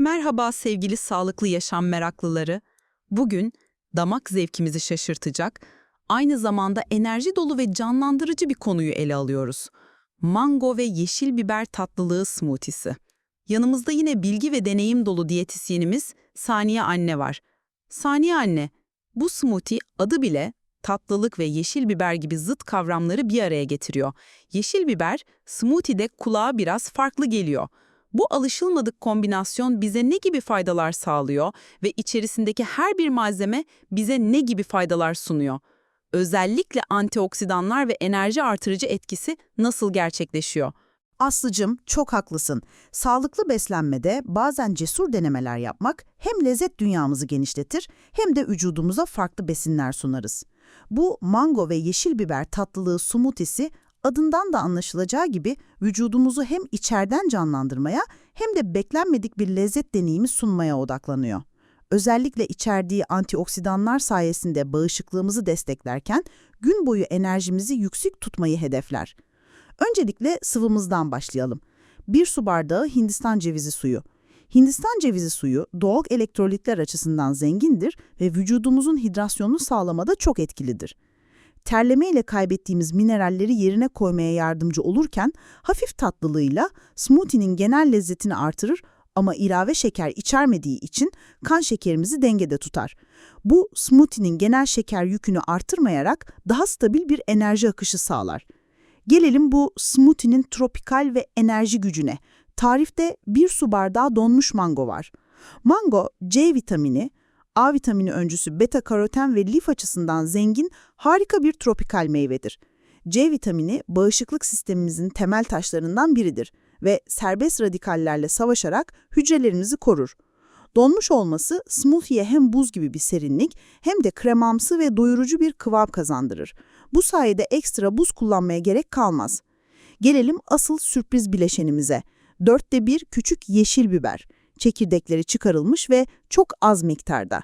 Merhaba sevgili sağlıklı yaşam meraklıları. Bugün damak zevkimizi şaşırtacak, aynı zamanda enerji dolu ve canlandırıcı bir konuyu ele alıyoruz. Mango ve yeşil biber tatlılığı smoothie'si. Yanımızda yine bilgi ve deneyim dolu diyetisyenimiz Saniye Anne var. Saniye Anne, bu smoothie adı bile tatlılık ve yeşil biber gibi zıt kavramları bir araya getiriyor. Yeşil biber smoothie'de kulağa biraz farklı geliyor. Bu alışılmadık kombinasyon bize ne gibi faydalar sağlıyor ve içerisindeki her bir malzeme bize ne gibi faydalar sunuyor? Özellikle antioksidanlar ve enerji artırıcı etkisi nasıl gerçekleşiyor? Aslıcım çok haklısın. Sağlıklı beslenmede bazen cesur denemeler yapmak hem lezzet dünyamızı genişletir hem de vücudumuza farklı besinler sunarız. Bu mango ve yeşil biber tatlılığı smoothie'si adından da anlaşılacağı gibi vücudumuzu hem içeriden canlandırmaya hem de beklenmedik bir lezzet deneyimi sunmaya odaklanıyor. Özellikle içerdiği antioksidanlar sayesinde bağışıklığımızı desteklerken gün boyu enerjimizi yüksek tutmayı hedefler. Öncelikle sıvımızdan başlayalım. Bir su bardağı Hindistan cevizi suyu. Hindistan cevizi suyu doğal elektrolitler açısından zengindir ve vücudumuzun hidrasyonunu sağlamada çok etkilidir. Terleme ile kaybettiğimiz mineralleri yerine koymaya yardımcı olurken hafif tatlılığıyla smoothie'nin genel lezzetini artırır ama ilave şeker içermediği için kan şekerimizi dengede tutar. Bu smoothie'nin genel şeker yükünü artırmayarak daha stabil bir enerji akışı sağlar. Gelelim bu smoothie'nin tropikal ve enerji gücüne. Tarifte bir su bardağı donmuş mango var. Mango, C vitamini, A vitamini öncüsü beta karoten ve lif açısından zengin harika bir tropikal meyvedir. C vitamini bağışıklık sistemimizin temel taşlarından biridir ve serbest radikallerle savaşarak hücrelerimizi korur. Donmuş olması smoothie'ye hem buz gibi bir serinlik hem de kremamsı ve doyurucu bir kıvam kazandırır. Bu sayede ekstra buz kullanmaya gerek kalmaz. Gelelim asıl sürpriz bileşenimize. Dörtte bir küçük yeşil biber. Çekirdekleri çıkarılmış ve çok az miktarda.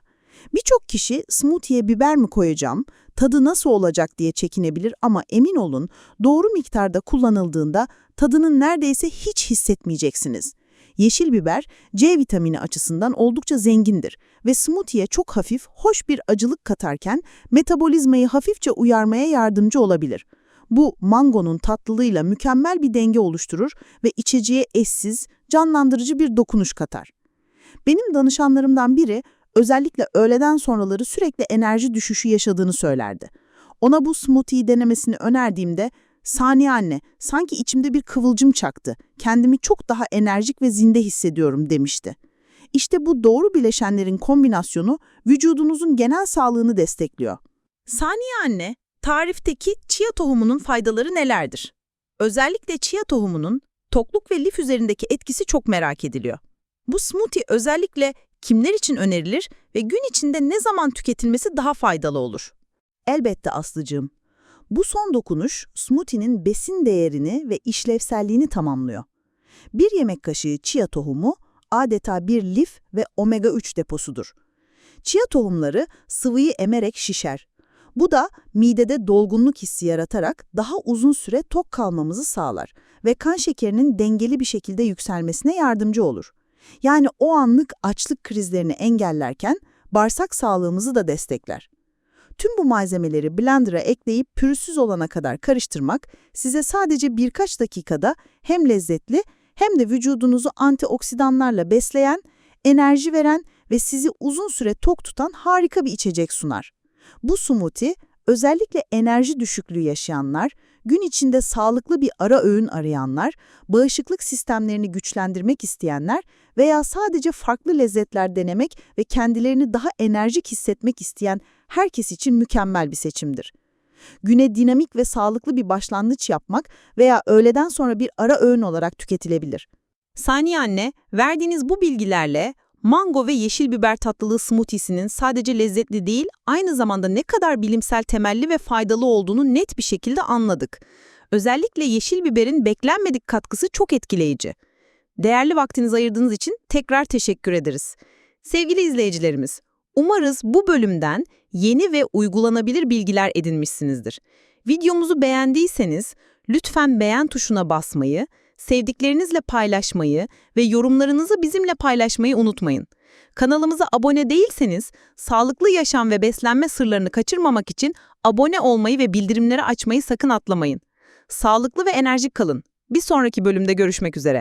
Birçok kişi smoothie'ye biber mi koyacağım, tadı nasıl olacak diye çekinebilir ama emin olun doğru miktarda kullanıldığında tadını neredeyse hiç hissetmeyeceksiniz. Yeşil biber C vitamini açısından oldukça zengindir ve smoothie'ye çok hafif, hoş bir acılık katarken metabolizmayı hafifçe uyarmaya yardımcı olabilir. Bu mangonun tatlılığıyla mükemmel bir denge oluşturur ve içeceğe eşsiz, canlandırıcı bir dokunuş katar. Benim danışanlarımdan biri özellikle öğleden sonraları sürekli enerji düşüşü yaşadığını söylerdi. Ona bu smoothie'yi denemesini önerdiğimde Saniye anne, sanki içimde bir kıvılcım çaktı. Kendimi çok daha enerjik ve zinde hissediyorum demişti. İşte bu doğru bileşenlerin kombinasyonu vücudunuzun genel sağlığını destekliyor. Saniye anne, tarifteki chia tohumunun faydaları nelerdir? Özellikle chia tohumunun tokluk ve lif üzerindeki etkisi çok merak ediliyor. Bu smoothie özellikle kimler için önerilir ve gün içinde ne zaman tüketilmesi daha faydalı olur? Elbette Aslıcığım. Bu son dokunuş smoothie'nin besin değerini ve işlevselliğini tamamlıyor. Bir yemek kaşığı chia tohumu adeta bir lif ve omega-3 deposudur. Chia tohumları sıvıyı emerek şişer. Bu da midede dolgunluk hissi yaratarak daha uzun süre tok kalmamızı sağlar ve kan şekerinin dengeli bir şekilde yükselmesine yardımcı olur. Yani o anlık açlık krizlerini engellerken bağırsak sağlığımızı da destekler. Tüm bu malzemeleri blender'a ekleyip pürüzsüz olana kadar karıştırmak size sadece birkaç dakikada hem lezzetli hem de vücudunuzu antioksidanlarla besleyen, enerji veren ve sizi uzun süre tok tutan harika bir içecek sunar. Bu smoothie özellikle enerji düşüklüğü yaşayanlar, gün içinde sağlıklı bir ara öğün arayanlar, bağışıklık sistemlerini güçlendirmek isteyenler veya sadece farklı lezzetler denemek ve kendilerini daha enerjik hissetmek isteyen herkes için mükemmel bir seçimdir. Güne dinamik ve sağlıklı bir başlangıç yapmak veya öğleden sonra bir ara öğün olarak tüketilebilir. Saniye anne, verdiğiniz bu bilgilerle mango ve yeşil biber tatlılığı smoothiesinin sadece lezzetli değil, aynı zamanda ne kadar bilimsel temelli ve faydalı olduğunu net bir şekilde anladık. Özellikle yeşil biberin beklenmedik katkısı çok etkileyici. Değerli vaktinizi ayırdığınız için tekrar teşekkür ederiz. Sevgili izleyicilerimiz, umarız bu bölümden yeni ve uygulanabilir bilgiler edinmişsinizdir. Videomuzu beğendiyseniz lütfen beğen tuşuna basmayı, sevdiklerinizle paylaşmayı ve yorumlarınızı bizimle paylaşmayı unutmayın. Kanalımıza abone değilseniz, sağlıklı yaşam ve beslenme sırlarını kaçırmamak için abone olmayı ve bildirimleri açmayı sakın atlamayın. Sağlıklı ve enerjik kalın. Bir sonraki bölümde görüşmek üzere.